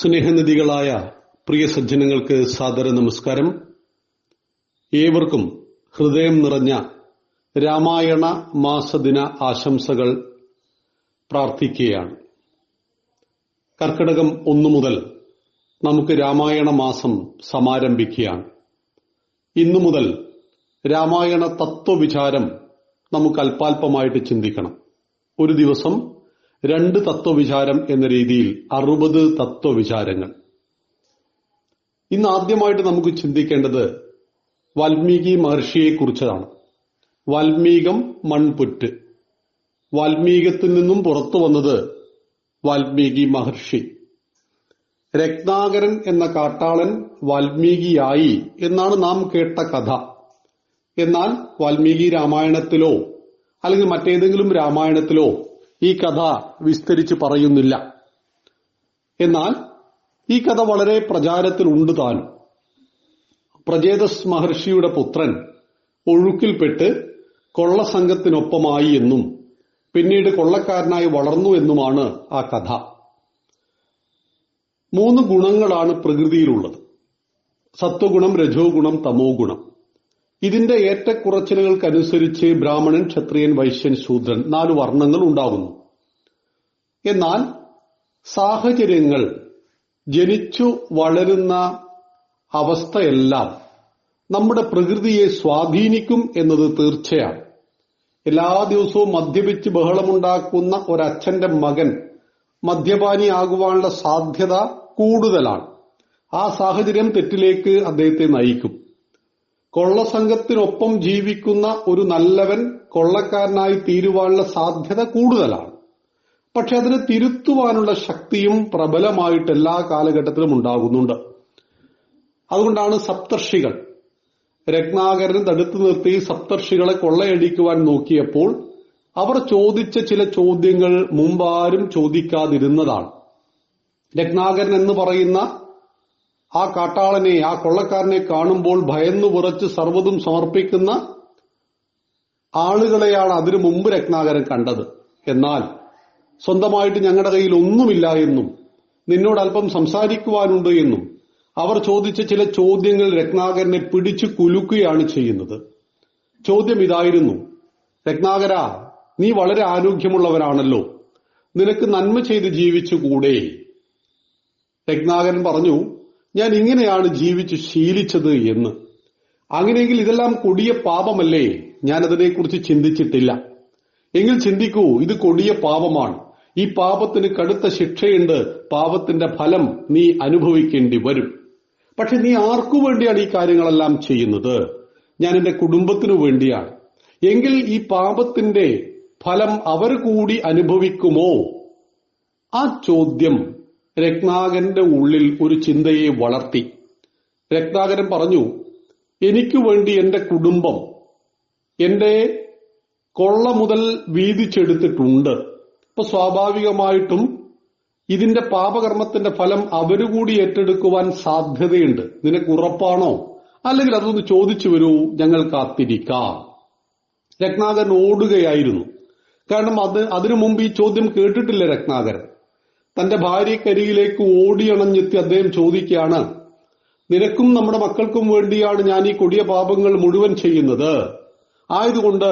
സ്നേഹനിധികളായ പ്രിയ സജ്ജനങ്ങൾക്ക് സാദര നമസ്കാരം. ഏവർക്കും ഹൃദയം നിറഞ്ഞ രാമായണ മാസദിന ആശംസകൾ പ്രാർത്ഥിക്കുകയാണ്. കർക്കിടകം ഒന്നു മുതൽ നമുക്ക് രാമായണ മാസം സമാരംഭിക്കുകയാണ്. ഇന്നു മുതൽ രാമായണ തത്വവിചാരം നമുക്ക് അല്പാൽപമായിട്ട് ചിന്തിക്കണം. ഒരു ദിവസം രണ്ട് തത്വവിചാരം എന്ന രീതിയിൽ അറുപത് തത്വവിചാരങ്ങൾ. ഇന്ന് ആദ്യമായിട്ട് നമുക്ക് ചിന്തിക്കേണ്ടത് വാൽമീകി മഹർഷിയെ കുറിച്ചതാണ് വാൽമീകം മൺപുറ്റ്. വാൽമീകത്തിൽ നിന്നും പുറത്തു വന്നത് വാൽമീകി മഹർഷി. രത്നാകരൻ എന്ന കാട്ടാളൻ വാൽമീകിയായി എന്നാണ് നാം കേട്ട കഥ. എന്നാൽ വാൽമീകി രാമായണത്തിലോ അല്ലെങ്കിൽ മറ്റേതെങ്കിലും രാമായണത്തിലോ ഈ കഥ വിസ്തരിച്ച് പറയുന്നില്ല. എന്നാൽ ഈ കഥ വളരെ പ്രചാരത്തിലുണ്ട് താനും. പ്രജേതസ് മഹർഷിയുടെ പുത്രൻ ഒഴുക്കിൽപ്പെട്ട് കൊള്ളസംഘത്തിനൊപ്പമായി എന്നും പിന്നീട് കൊള്ളക്കാരനായി വളർന്നു എന്നുമാണ് ആ കഥ. മൂന്ന് ഗുണങ്ങളാണ് പ്രകൃതിയിലുള്ളത്. സത്വഗുണം രജോ ഗുണം തമോ ഗുണം ഇതിന്റെ ഏറ്റക്കുറച്ചിലുകൾക്കനുസരിച്ച് ബ്രാഹ്മണൻ ക്ഷത്രിയൻ വൈശ്യൻ ശൂദ്രൻ നാല് വർണങ്ങൾ ഉണ്ടാകുന്നു. എന്നാൽ സാഹചര്യങ്ങൾ ജനിച്ചു വളരുന്ന അവസ്ഥയെല്ലാം നമ്മുടെ പ്രകൃതിയെ സ്വാധീനിക്കും എന്നത് തീർച്ചയാണ്. എല്ലാ ദിവസവും മദ്യപിച്ച് ബഹളമുണ്ടാക്കുന്ന ഒരച്ഛന്റെ മകൻ മദ്യപാനിയാകുവാനുള്ള സാധ്യത കൂടുതലാണ്. ആ സാഹചര്യം തെറ്റിലേക്ക് അദ്ദേഹത്തെ നയിക്കും. കൊള്ളസംഘത്തിനൊപ്പം ജീവിക്കുന്ന ഒരു നല്ലവൻ കൊള്ളക്കാരനായി തീരുവാനുള്ള സാധ്യത കൂടുതലാണ്. പക്ഷെ അതിനെ തിരുത്തുവാനുള്ള ശക്തിയും പ്രബലമായിട്ട് എല്ലാ കാലഘട്ടത്തിലും ഉണ്ടാകുന്നുണ്ട്. അതുകൊണ്ടാണ് സപ്തർഷികൾ. രത്നാകരൻ തടുത്തു നിർത്തി സപ്തർഷികളെ കൊള്ളയടിക്കുവാൻ നോക്കിയപ്പോൾ അവർ ചോദിച്ച ചില ചോദ്യങ്ങൾ മുമ്പാരും ചോദിക്കാതിരുന്നതാണ്. രത്നാകരൻ എന്ന് പറയുന്ന ആ കാട്ടാളനെ ആ കൊള്ളക്കാരനെ കാണുമ്പോൾ ഭയന്നു വിറച്ച് സർവതും സമർപ്പിക്കുന്ന ആളുകളെയാണ് അതിനു മുമ്പ് രത്നാകരൻ കണ്ടത്. എന്നാൽ സ്വന്തമായിട്ട് ഞങ്ങളുടെ കയ്യിൽ ഒന്നുമില്ല എന്നും നിന്നോട് അല്പം സംസാരിക്കുവാനുണ്ട് എന്നും അവർ ചോദിച്ച ചില ചോദ്യങ്ങൾ രത്നാകരനെ പിടിച്ചു കുലുക്കുകയാണ് ചെയ്യുന്നത്. ചോദ്യം ഇതായിരുന്നു. രത്നാകര നീ വളരെ ആരോഗ്യമുള്ളവരാണല്ലോ. നിനക്ക് നന്മ ചെയ്ത് ജീവിച്ചുകൂടെ. രത്നാകരൻ പറഞ്ഞു ഞാൻ ഇങ്ങനെയാണ് ജീവിച്ച് ശീലിച്ചത് എന്ന്. അങ്ങനെയെങ്കിൽ ഇതെല്ലാം കൊടിയ പാപമല്ലേ? ഞാൻ അതിനെക്കുറിച്ച് ചിന്തിച്ചിട്ടില്ല. എങ്കിൽ ചിന്തിക്കൂ ഇത് കൊടിയ പാപമാണ്. ഈ പാപത്തിന് കടുത്ത ശിക്ഷയുണ്ട്. പാപത്തിന്റെ ഫലം നീ അനുഭവിക്കേണ്ടി വരും. പക്ഷെ നീ ആർക്കു വേണ്ടിയാണ് ഈ കാര്യങ്ങളെല്ലാം ചെയ്യുന്നത്? ഞാൻ എന്റെ കുടുംബത്തിനു വേണ്ടിയാണ്. എങ്കിൽ ഈ പാപത്തിന്റെ ഫലം അവർ കൂടി അനുഭവിക്കുമോ? ആ ചോദ്യം രത്നാകരന്റെ ഉള്ളിൽ ഒരു ചിന്തയെ വളർത്തി. രത്നാകരൻ പറഞ്ഞു എനിക്ക് വേണ്ടി എന്റെ കുടുംബം എന്റെ കൊള്ള മുതൽ വീതിച്ചെടുത്തിട്ടുണ്ട്. അപ്പൊ സ്വാഭാവികമായിട്ടും ഇതിന്റെ പാപകർമ്മത്തിന്റെ ഫലം അവരുകൂടി ഏറ്റെടുക്കുവാൻ സാധ്യതയുണ്ട്. നിനക്ക് ഉറപ്പാണോ? അല്ലെങ്കിൽ അതൊന്ന് ചോദിച്ചു വരൂ ഞങ്ങൾ കാത്തിരിക്കാം. രത്നാകരൻ ഓടുകയായിരുന്നു. കാരണം അത് അതിനു മുമ്പ് ഈ ചോദ്യം കേട്ടിട്ടില്ല രത്നാകരൻ? തന്റെ ഭാര്യക്കരികിലേക്ക് ഓടിയണഞ്ഞെത്തി അദ്ദേഹം ചോദിക്കുകയാണ് നിനക്കും നമ്മുടെ മക്കൾക്കും വേണ്ടിയാണ് ഞാൻ ഈ കൊടിയ പാപങ്ങൾ മുഴുവൻ ചെയ്യുന്നത്. ആയതുകൊണ്ട്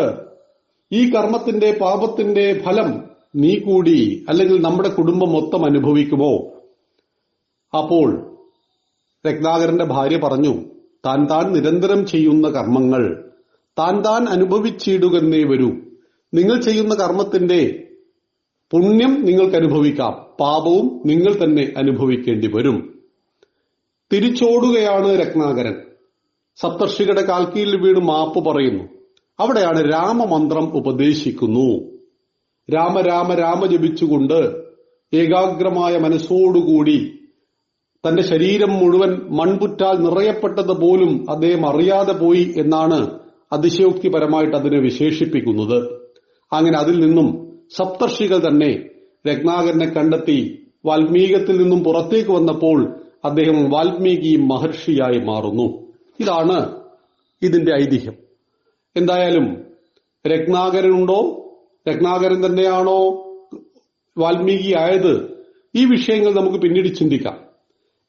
ഈ കർമ്മത്തിന്റെ പാപത്തിന്റെ ഫലം നീ കൂടി അല്ലെങ്കിൽ നമ്മുടെ കുടുംബം മൊത്തം അനുഭവിക്കുമോ അപ്പോൾ രത്നാകരന്റെ ഭാര്യ പറഞ്ഞു താൻ താൻ നിരന്തരം ചെയ്യുന്ന കർമ്മങ്ങൾ താൻ താൻ അനുഭവിച്ചിടുകന്നേ വരൂ. നിങ്ങൾ ചെയ്യുന്ന കർമ്മത്തിന്റെ പുണ്യം നിങ്ങൾക്ക് അനുഭവിക്കാം പാപവും നിങ്ങൾ തന്നെ അനുഭവിക്കേണ്ടി വരും. തിരിച്ചോടുകയാണ് രത്നാകരൻ. സപ്തർഷികളുടെ കാൽക്കീലിൽ വീണ് മാപ്പ് പറയുന്നു. അവിടെയാണ് രാമമന്ത്രം ഉപദേശിക്കുന്നു. രാമ രാമ രാമ ജപിച്ചുകൊണ്ട് ഏകാഗ്രമായ മനസ്സോടുകൂടി തന്റെ ശരീരം മുഴുവൻ മൺപുറ്റാൽ നിറയപ്പെട്ടത് പോലും അദ്ദേഹം അറിയാതെ പോയി എന്നാണ് അതിശയോക്തിപരമായിട്ട് അതിനെ വിശേഷിപ്പിക്കുന്നത്. അങ്ങനെ അതിൽ നിന്നും സപ്തർഷികൾ തന്നെ രത്നാകരനെ കണ്ടെത്തി വാൽമീകത്തിൽ നിന്നും പുറത്തേക്ക് വന്നപ്പോൾ അദ്ദേഹം വാൽമീകി മഹർഷിയായി മാറുന്നു. ഇതാണ് ഇതിന്റെ ഐതിഹ്യം. എന്തായാലും രത്നാകരനുണ്ടോ? രത്നാകരൻ തന്നെയാണോ വാൽമീകി ആയത്? ഈ വിഷയങ്ങൾ നമുക്ക് പിന്നീട് ചിന്തിക്കാം.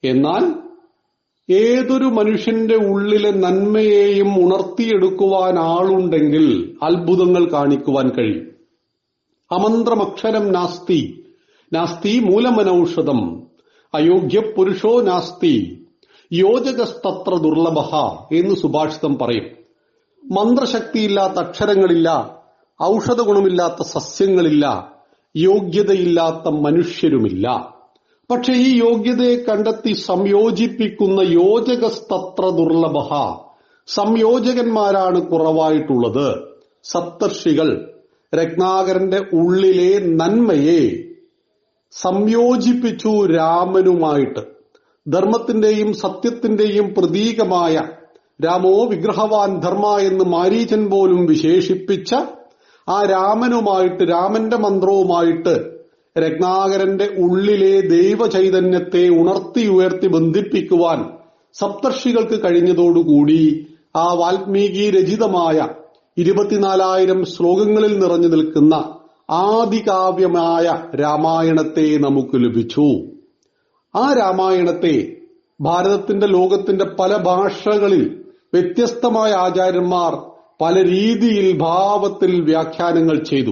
എന്നാൽ ഏതൊരു മനുഷ്യന്റെ ഉള്ളിലെ നന്മയെയും ഉണർത്തിയെടുക്കുവാൻ ആളുണ്ടെങ്കിൽ അത്ഭുതങ്ങൾ കാണിക്കുവാൻ കഴിയും. അമന്ത്രമക്ഷരം നാസ്തി. നാസ്തി മൂലമനൌഷധം. അയോഗ്യ പുരുഷോ നാസ്തി. യോജകസ്തത്ര ദുർലഭ എന്ന് സുഭാഷിതം പറയും. മന്ത്രശക്തിയില്ലാത്ത അക്ഷരങ്ങളില്ല. ഔഷധ ഗുണമില്ലാത്ത സസ്യങ്ങളില്ല. യോഗ്യതയില്ലാത്ത മനുഷ്യരുമില്ല. പക്ഷെ ഈ യോഗ്യതയെ കണ്ടെത്തി സംയോജിപ്പിക്കുന്ന യോജകസ്തത്ര ദുർലഭ. സംയോജകന്മാരാണ് കുറവായിട്ടുള്ളത്. സപ്തർഷികൾ. രത്നാകരന്റെ ഉള്ളിലെ നന്മയെ സംയോജിപ്പിച്ചു രാമനുമായിട്ട്. ധർമ്മത്തിന്റെയും സത്യത്തിന്റെയും പ്രതീകമായ രാമോ വിഗ്രഹവാൻ ധർമ്മ എന്ന് മാരീചൻ പോലും വിശേഷിപ്പിച്ച ആ രാമനുമായിട്ട് രാമന്റെ മന്ത്രവുമായിട്ട് രത്നാകരന്റെ ഉള്ളിലെ ദൈവചൈതന്യത്തെ ഉണർത്തി ഉയർത്തി ബന്ധിപ്പിക്കുവാൻ സപ്തർഷികൾക്ക് കഴിഞ്ഞതോടുകൂടി ആ വാൽമീകി രചിതമായ ഇരുപത്തിനാലായിരം ശ്ലോകങ്ങളിൽ നിറഞ്ഞു നിൽക്കുന്ന ആദികാവ്യമായ രാമായണത്തെ നമുക്ക് ലഭിച്ചു. ആ രാമായണത്തെ ഭാരതത്തിന്റെ ലോകത്തിന്റെ പല ഭാഷകളിൽ വ്യത്യസ്തമായ ആചാര്യന്മാർ പല രീതിയിൽ ഭാവത്തിൽ വ്യാഖ്യാനങ്ങൾ ചെയ്തു.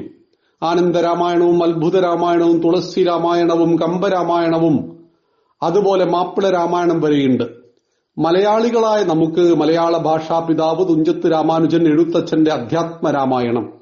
ആനന്ദ രാമായണവും അത്ഭുത രാമായണവും തുളസി രാമായണവും കമ്പരാമായണവും അതുപോലെ മാപ്പിള രാമായണം വരെയുണ്ട്. മലയാളികളായ നമുക്ക് മലയാള ഭാഷാ പിതാവ് തുഞ്ചത്ത് രാമാനുജൻ എഴുത്തച്ഛന്റെ അധ്യാത്മ രാമായണം.